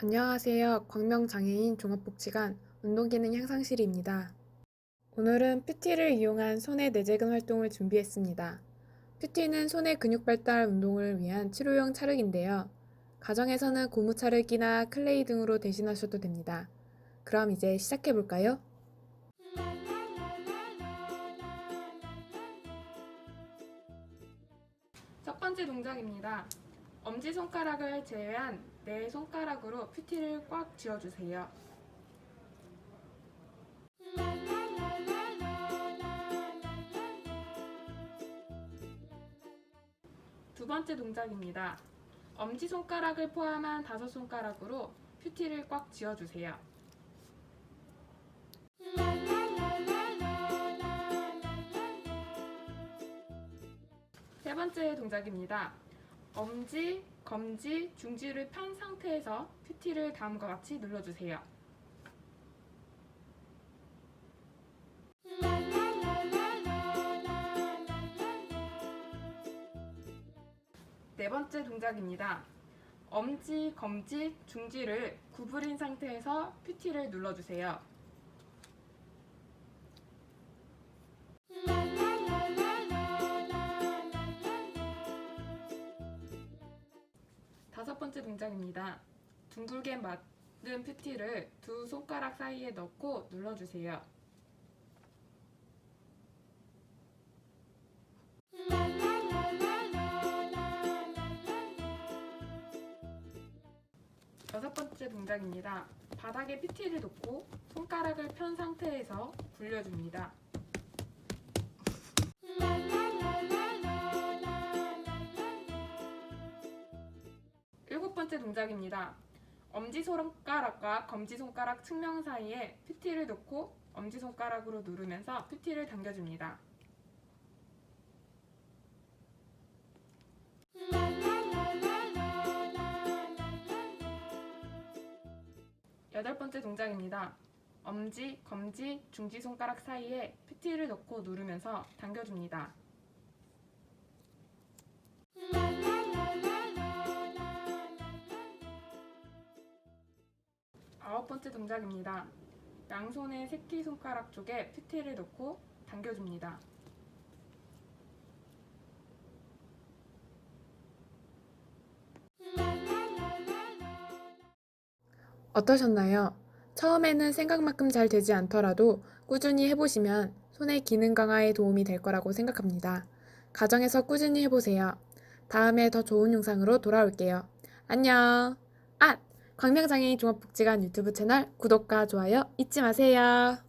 안녕하세요. 광명장애인 종합복지관 운동기능 향상실입니다. 오늘은 큐티를 이용한 손의 내재근 활동을 준비했습니다. 큐티는 손의 근육 발달 운동을 위한 치료용 찰흙인데요. 가정에서는 고무 찰흙이나 클레이 등으로 대신하셔도 됩니다. 그럼 이제 시작해 볼까요? 첫 번째 동작입니다. 엄지손가락을 제외한 네 손가락으로 큐티를 꽉 쥐어주세요. 두 번째 동작입니다. 엄지손가락을 포함한 다섯 손가락으로 큐티를 꽉 쥐어주세요. 세 번째 동작입니다. 엄지, 검지, 중지를 편 상태에서 큐티를 다음과 같이 눌러주세요. 네 번째 동작입니다. 엄지, 검지, 중지를 구부린 상태에서 큐티를 눌러주세요. 다섯 번째 동작입니다. 둥글게 맞은 큐티를 두 손가락 사이에 넣고 눌러주세요. 여섯 번째 동작입니다. 바닥에 큐티를 놓고 손가락을 편 상태에서 굴려줍니다. 번째 동작입니다. 엄지손가락과 검지손가락 측면 사이에 큐티를 놓고 엄지손가락으로 누르면서 큐티를 당겨줍니다. 여덟 번째 동작입니다. 엄지, 검지, 중지 손가락 사이에 큐티를 넣고 누르면서 당겨줍니다. 아홉 번째 동작입니다. 양손의 새끼손가락 쪽에 큐티를 넣고 당겨줍니다. 어떠셨나요? 처음에는 생각만큼 잘 되지 않더라도 꾸준히 해보시면 손의 기능 강화에 도움이 될 거라고 생각합니다. 가정에서 꾸준히 해보세요. 다음에 더 좋은 영상으로 돌아올게요. 안녕! 아! 광명장애인 종합복지관 유튜브 채널 구독과 좋아요 잊지 마세요.